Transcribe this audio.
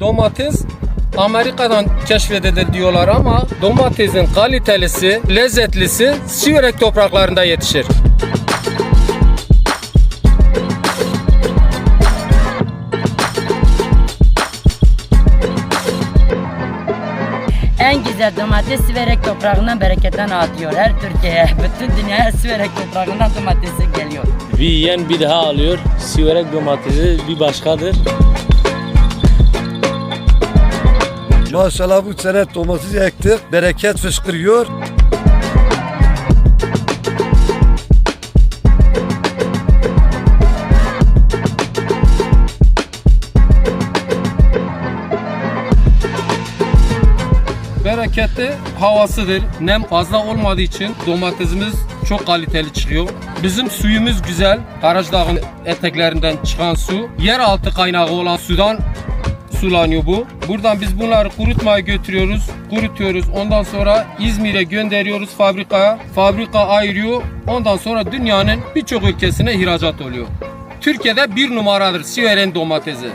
Domates Amerika'dan keşfedildi diyorlar ama domatesin kalitelisi, lezzetlisi Siverek topraklarında yetişir. En güzel domates Siverek toprağından bereketten atıyor. Her Türkiye'ye, bütün dünyaya Siverek toprağından domatesi geliyor. Bir yiyen bir daha alıyor. Siverek domatesi bir başkadır. Maşallah bu sene domates ektik. Bereket fışkırıyor. Bereketli havasıdır. Nem fazla olmadığı için domatesimiz çok kaliteli çıkıyor. Bizim suyumuz güzel. Karaca eteklerinden çıkan su. Yeraltı kaynağı olan sudan sulanıyor bu. Buradan biz bunları kurutmaya götürüyoruz. Kurutuyoruz. Ondan sonra İzmir'e gönderiyoruz fabrikaya. Fabrika ayırıyor. Ondan sonra dünyanın birçok ülkesine ihracat oluyor. Türkiye'de bir numaradır Siveren domatesi.